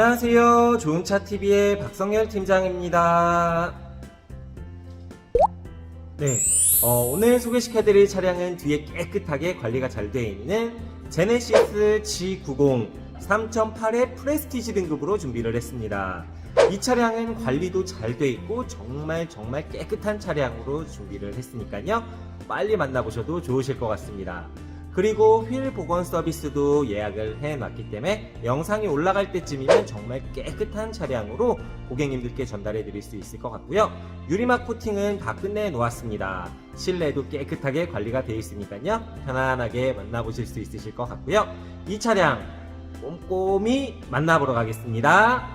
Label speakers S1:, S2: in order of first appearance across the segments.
S1: 안녕하세요. 좋은차TV의 박성열 팀장입니다. 네, 어, 오늘 소개시켜드릴 차량은 뒤에 깨끗하게 관리가 잘 되어 있는 제네시스 G90 3008의 프레스티지 등급으로 준비를 했습니다. 이 차량은 관리도 잘 돼 있고 정말 정말 깨끗한 차량으로 준비를 했으니까요. 빨리 만나보셔도 좋으실 것 같습니다. 그리고 휠 복원 서비스도 예약을 해놨기 때문에 영상이 올라갈 때쯤이면 정말 깨끗한 차량으로 고객님들께 전달해 드릴 수 있을 것 같고요. 유리막 코팅은 다 끝내 놓았습니다. 실내도 깨끗하게 관리가 되어 있으니까요. 편안하게 만나보실 수 있으실 것 같고요. 이 차량 꼼꼼히 만나보러 가겠습니다.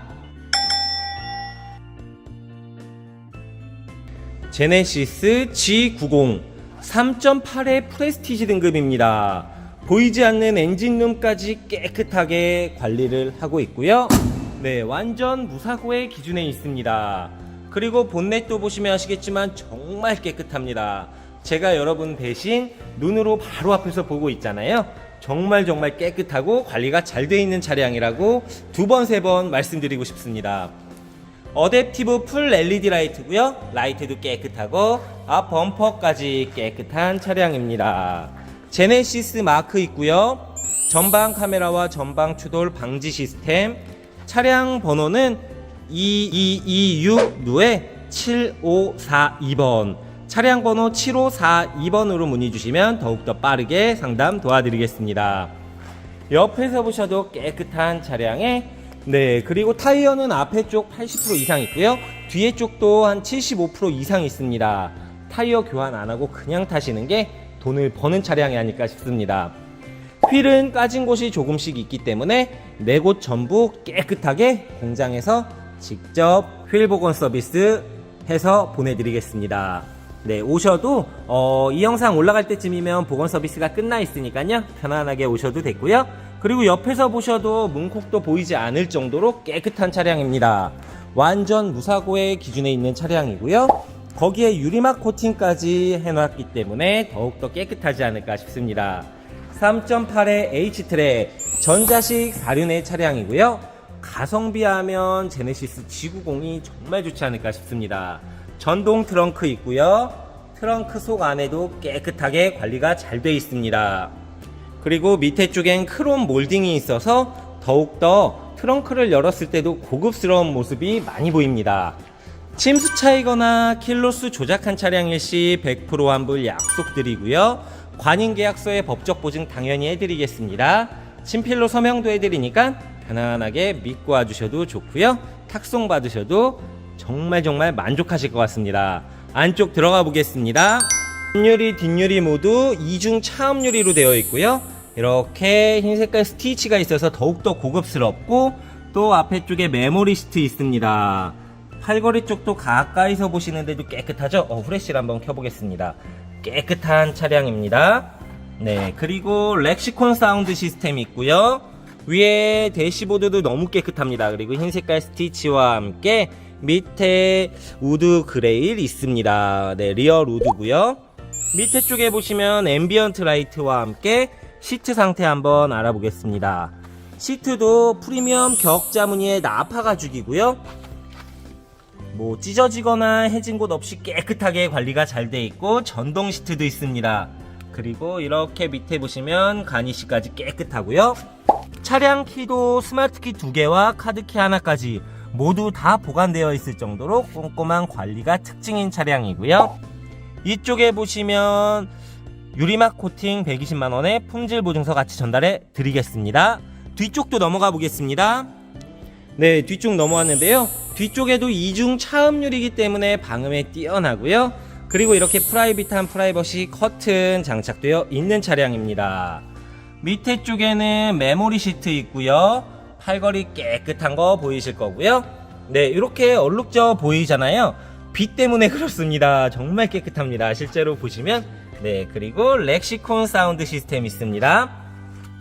S1: 제네시스 G90 3.8의 프레스티지 등급입니다. 보이지 않는 엔진룸까지 깨끗하게 관리를 하고 있고요. 네, 완전 무사고의 기준에 있습니다. 그리고 본넷도 보시면 아시겠지만 정말 깨끗합니다. 제가 여러분 대신 눈으로 바로 앞에서 보고 있잖아요. 정말 정말 깨끗하고 관리가 잘 되어 있는 차량이라고 두 번, 세 번 말씀드리고 싶습니다. 어댑티브 풀 LED 라이트고요. 라이트도 깨끗하고 앞 범퍼까지 깨끗한 차량입니다. 제네시스 마크 있고요. 전방 카메라와 전방 추돌 방지 시스템. 차량 번호는 2226 누에 7542번. 차량 번호 7542번으로 문의 주시면 더욱더 빠르게 상담 도와드리겠습니다. 옆에서 보셔도 깨끗한 차량에 네 그리고 타이어는 앞에 쪽 80% 이상 있고요 뒤에 쪽도 한 75% 이상 있습니다 타이어 교환 안 하고 그냥 타시는 게 돈을 버는 차량이 아닐까 싶습니다 휠은 까진 곳이 조금씩 있기 때문에 네 곳 전부 깨끗하게 공장에서 직접 휠 복원 서비스 해서 보내드리겠습니다 네, 오셔도 어, 이 영상 올라갈 때쯤이면 보건 서비스가 끝나 있으니까요. 편안하게 오셔도 됐고요. 그리고 옆에서 보셔도 문콕도 보이지 않을 정도로 깨끗한 차량입니다. 완전 무사고의 기준에 있는 차량이고요. 거기에 유리막 코팅까지 해놨기 때문에 더욱더 깨끗하지 않을까 싶습니다. 3.8의 H트랙 전자식 4륜의 차량이고요. 가성비 하면 제네시스 G90이 정말 좋지 않을까 싶습니다. 전동 트렁크 있고요. 트렁크 속 안에도 깨끗하게 관리가 잘 되어 있습니다. 그리고 밑에 쪽엔 크롬 몰딩이 있어서 더욱더 트렁크를 열었을 때도 고급스러운 모습이 많이 보입니다. 침수 차이거나 킬로수 조작한 차량일 시 100% 환불 약속드리고요. 관인 계약서에 법적 보증 당연히 해드리겠습니다. 친필로 서명도 해드리니까 편안하게 믿고 와주셔도 좋고요. 탁송 받으셔도 정말 정말 만족하실 것 같습니다. 안쪽 들어가 보겠습니다. 앞유리, 뒷유리 모두 이중 차음 유리로 되어 있고요. 이렇게 흰 색깔 스티치가 있어서 더욱더 고급스럽고 또 앞에 쪽에 메모리 시트 있습니다. 팔걸이 쪽도 가까이서 보시는데도 깨끗하죠? 어, 후레쉬를 한번 켜보겠습니다. 깨끗한 차량입니다. 네, 그리고 렉시콘 사운드 시스템 있고요. 위에 대시보드도 너무 깨끗합니다. 그리고 흰 색깔 스티치와 함께 밑에 우드 그레일 있습니다. 네, 리얼 우드고요. 밑에 쪽에 보시면 앰비언트 라이트와 함께 시트 상태 한번 알아보겠습니다. 시트도 프리미엄 격자 무늬의 나파 가죽이고요. 뭐 찢어지거나 해진 곳 없이 깨끗하게 관리가 잘 돼 있고 전동 시트도 있습니다. 그리고 이렇게 밑에 보시면 가니시까지 깨끗하고요. 차량 키도 스마트 키 두 개와 카드 키 하나까지 모두 다 보관되어 있을 정도로 꼼꼼한 관리가 특징인 차량이고요. 이쪽에 보시면 유리막 코팅 120만원에 품질 보증서 같이 전달해 드리겠습니다. 뒤쪽도 넘어가 보겠습니다. 네, 뒤쪽 넘어왔는데요. 뒤쪽에도 이중 차음유리이기 때문에 방음에 뛰어나고요. 그리고 이렇게 프라이빗한 프라이버시 커튼 장착되어 있는 차량입니다. 밑에 쪽에는 메모리 시트 있고요. 팔걸이 깨끗한 거 보이실 거고요. 네, 이렇게 얼룩져 보이잖아요. 빛 때문에 그렇습니다. 정말 깨끗합니다. 실제로 보시면 네, 그리고 렉시콘 사운드 시스템 있습니다.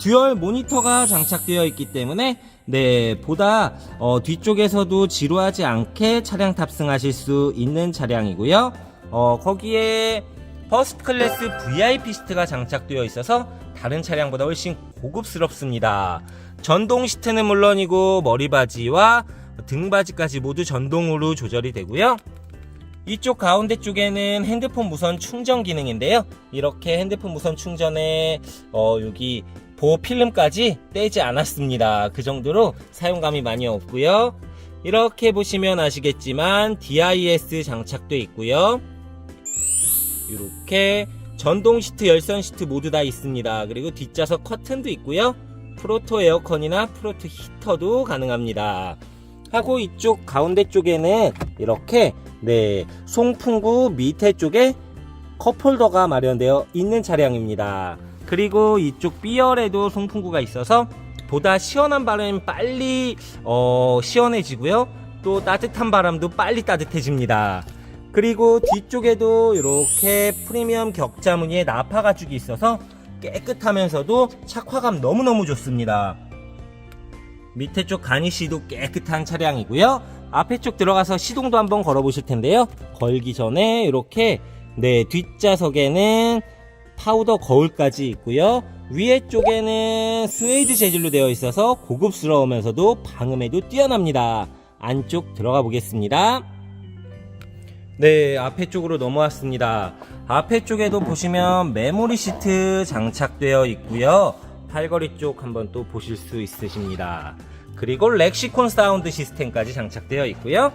S1: 듀얼 모니터가 장착되어 있기 때문에 네 보다 어, 뒤쪽에서도 지루하지 않게 차량 탑승하실 수 있는 차량이고요. 어, 거기에 퍼스트 클래스 VIP 시트가 장착되어 있어서 다른 차량보다 훨씬 고급스럽습니다. 전동 시트는 물론이고 머리바지와 등바지까지 모두 전동으로 조절이 되고요. 이쪽 가운데 쪽에는 핸드폰 무선 충전 기능인데요. 이렇게 핸드폰 무선 충전에 어, 여기 보호 필름까지 떼지 않았습니다. 그 정도로 사용감이 많이 없고요. 이렇게 보시면 아시겠지만 DIS 장착돼 있고요. 이렇게 전동 시트, 열선 시트 모두 다 있습니다. 그리고 뒷좌석 커튼도 있고요. 프로토 에어컨이나 프로토 히터도 가능합니다. 하고 이쪽 가운데 쪽에는 이렇게 네 송풍구 밑에 쪽에 컵홀더가 마련되어 있는 차량입니다. 그리고 이쪽 B열에도 송풍구가 있어서 보다 시원한 바람이 빨리 어, 시원해지고요. 또 따뜻한 바람도 빨리 따뜻해집니다. 그리고 뒤쪽에도 이렇게 프리미엄 격자 무늬의 나파 가죽이 있어서 깨끗하면서도 착화감 너무너무 좋습니다. 밑에 쪽 가니시도 깨끗한 차량이고요. 앞에 쪽 들어가서 시동도 한번 걸어보실 텐데요. 걸기 전에 이렇게 네 뒷좌석에는 파우더 거울까지 있고요. 위에 쪽에는 스웨이드 재질로 되어 있어서 고급스러우면서도 방음에도 뛰어납니다. 안쪽 들어가 보겠습니다. 네, 앞에 쪽으로 넘어왔습니다. 앞에 쪽에도 보시면 메모리 시트 장착되어 있고요. 팔걸이 쪽 한번 또 보실 수 있으십니다. 그리고 렉시콘 사운드 시스템까지 장착되어 있고요.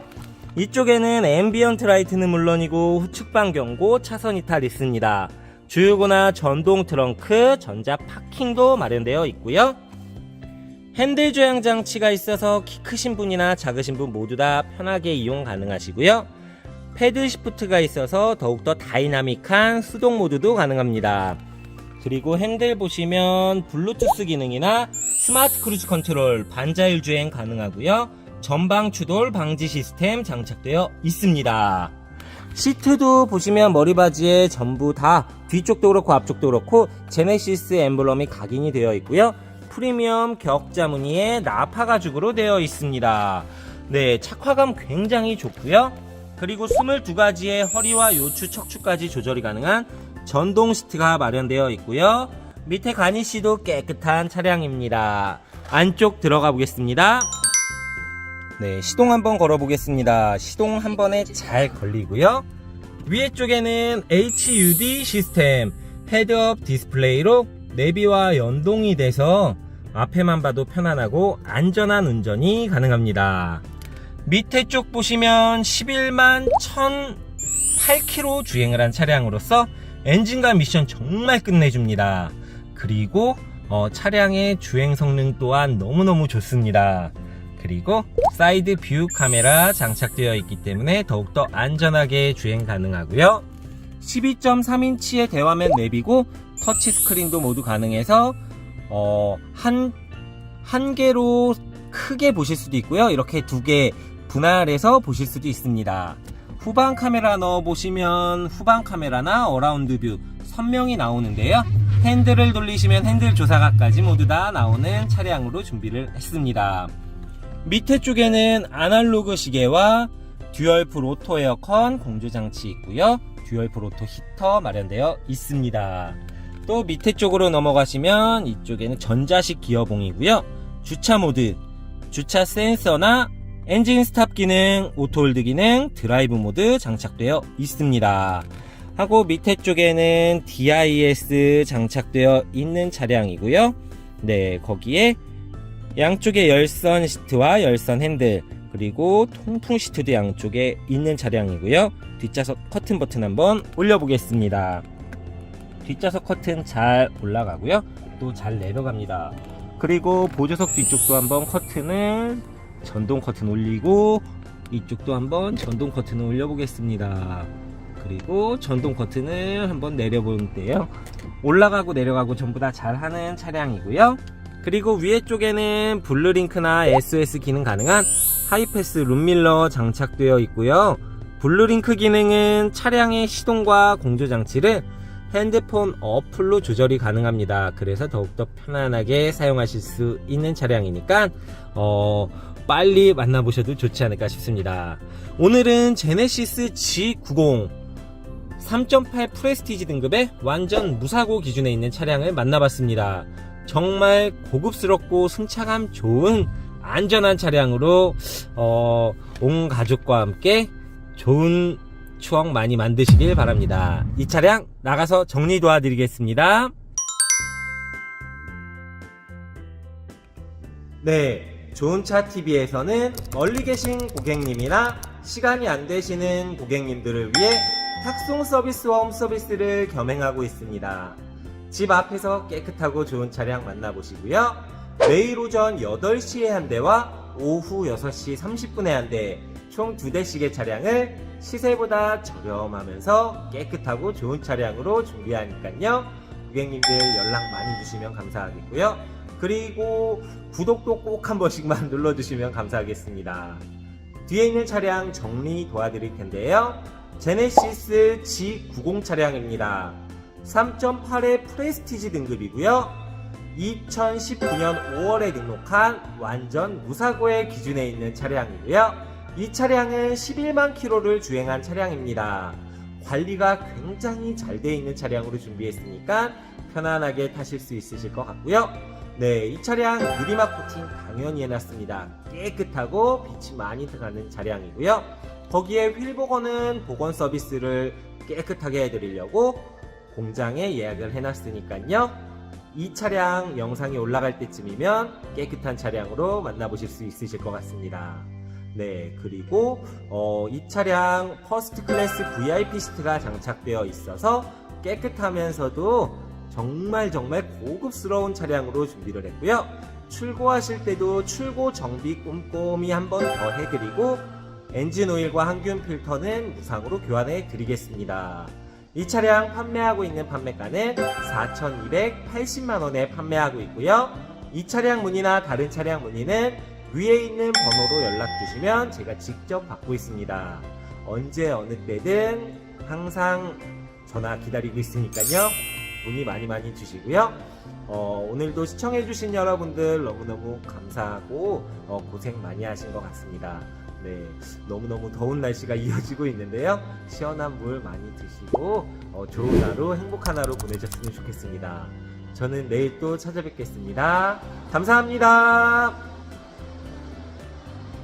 S1: 이쪽에는 앰비언트 라이트는 물론이고 후측방 경고, 차선 이탈 있습니다. 주유구나 전동 트렁크, 전자 파킹도 마련되어 있고요. 핸들 조향 장치가 있어서 키 크신 분이나 작으신 분 모두 다 편하게 이용 가능하시고요. 패드 시프트가 있어서 더욱더 다이나믹한 수동 모드도 가능합니다. 그리고 핸들 보시면 블루투스 기능이나 스마트 크루즈 컨트롤, 반자율 주행 가능하고요. 전방 추돌 방지 시스템 장착되어 있습니다. 시트도 보시면 머리바지에 전부 다 뒤쪽도 그렇고 앞쪽도 그렇고 제네시스 엠블럼이 각인이 되어 있고요. 프리미엄 격자 무늬의 나파 가죽으로 되어 있습니다. 네, 착화감 굉장히 좋고요. 그리고 22가지의 허리와 요추, 척추까지 조절이 가능한 전동 시트가 마련되어 있고요. 밑에 가니시도 깨끗한 차량입니다. 안쪽 들어가 보겠습니다. 네, 시동 한번 걸어 보겠습니다. 시동 한 번에 잘 걸리고요. 위에 쪽에는 HUD 시스템 헤드업 디스플레이로 내비와 연동이 돼서 앞에만 봐도 편안하고 안전한 운전이 가능합니다. 밑에 쪽 보시면 11만 1008km 주행을 한 차량으로서 엔진과 미션 정말 끝내줍니다. 그리고 어, 차량의 주행 성능 또한 너무너무 좋습니다. 그리고 사이드 뷰 카메라 장착되어 있기 때문에 더욱더 안전하게 주행 가능하고요. 12.3인치의 대화면 맵이고 터치 스크린도 모두 가능해서 어, 한, 한 개로 크게 보실 수도 있고요. 이렇게 두 개 분할해서 보실 수도 있습니다. 후방 카메라 넣어 보시면 후방 카메라나 어라운드 뷰 선명히 나오는데요. 핸들을 돌리시면 핸들 조사각까지 모두 다 나오는 차량으로 준비를 했습니다. 밑에 쪽에는 아날로그 시계와 듀얼풀 오토 에어컨 공조 장치 있고요. 듀얼풀 오토 히터 마련되어 있습니다. 또 밑에 쪽으로 넘어가시면 이쪽에는 전자식 기어봉이고요. 주차 모드, 주차 센서나 엔진 스탑 기능, 오토홀드 기능, 드라이브 모드 장착되어 있습니다. 하고 밑에 쪽에는 DIS 장착되어 있는 차량이고요. 네, 거기에 양쪽에 열선 시트와 열선 핸들 그리고 통풍 시트도 양쪽에 있는 차량이고요. 뒷좌석 커튼 버튼 한번 올려보겠습니다. 뒷좌석 커튼 잘 올라가고요. 또 잘 내려갑니다. 그리고 보조석 뒤쪽도 한번 커튼을 전동 커튼 올리고 이쪽도 한번 전동 커튼을 올려보겠습니다. 그리고 전동 커튼을 한번 내려보는데요. 올라가고 내려가고 전부 다 잘하는 차량이고요. 그리고 위에 쪽에는 블루링크나 SOS 기능 가능한 하이패스 룸밀러 장착되어 있고요. 블루링크 기능은 차량의 시동과 공조 장치를 핸드폰 어플로 조절이 가능합니다. 그래서 더욱더 편안하게 사용하실 수 있는 차량이니까 어, 빨리 만나보셔도 좋지 않을까 싶습니다. 오늘은 제네시스 G90 3.8 프레스티지 등급의 완전 무사고 기준에 있는 차량을 만나봤습니다. 정말 고급스럽고 승차감 좋은 안전한 차량으로 어, 온 가족과 함께 좋은 추억 많이 만드시길 바랍니다. 이 차량 나가서 정리 도와드리겠습니다. 네, 좋은 차 TV에서는 멀리 계신 고객님이나 시간이 안 되시는 고객님들을 위해 탁송 서비스와 홈 서비스를 겸행하고 있습니다. 집 앞에서 깨끗하고 좋은 차량 만나보시고요. 매일 오전 8시에 한 대와 오후 6시 30분에 한 대, 총 2대씩의 차량을 시세보다 저렴하면서 깨끗하고 좋은 차량으로 준비하니까요. 고객님들 연락 많이 주시면 감사하겠고요. 그리고 구독도 꼭 한 번씩만 눌러주시면 감사하겠습니다. 뒤에 있는 차량 정리 도와드릴 텐데요. 제네시스 G90 차량입니다. 3.8의 프레스티지 등급이고요. 2019년 5월에 등록한 완전 무사고의 기준에 있는 차량이고요. 이 차량은 11만 킬로를 주행한 차량입니다. 관리가 굉장히 잘 되어 있는 차량으로 준비했으니까 편안하게 타실 수 있으실 것 같고요. 네, 이 차량 유리막 코팅 당연히 해놨습니다. 깨끗하고 빛이 많이 들어가는 차량이고요. 거기에 휠 복원은 복원 서비스를 깨끗하게 해드리려고 공장에 예약을 해놨으니까요. 이 차량 영상이 올라갈 때쯤이면 깨끗한 차량으로 만나보실 수 있으실 것 같습니다. 네, 그리고 어, 이 차량 퍼스트 클래스 VIP 시트가 장착되어 있어서 깨끗하면서도 정말 정말 고급스러운 차량으로 준비를 했고요. 출고하실 때도 출고 정비 꼼꼼히 한번 더 해드리고 엔진 오일과 항균 필터는 무상으로 교환해 드리겠습니다. 이 차량 판매하고 있는 판매가는 4,280만 원에 판매하고 있고요. 이 차량 문의나 다른 차량 문의는 위에 있는 번호로 연락 주시면 제가 직접 받고 있습니다. 언제 어느 때든 항상 전화 기다리고 있으니까요. 문의 많이 많이 주시고요. 어, 오늘도 시청해주신 여러분들 너무너무 감사하고 어, 고생 많이 하신 것 같습니다. 네, 너무너무 더운 날씨가 이어지고 있는데요. 시원한 물 많이 드시고 어, 좋은 하루, 행복한 하루 보내셨으면 좋겠습니다. 저는 내일 또 찾아뵙겠습니다. 감사합니다.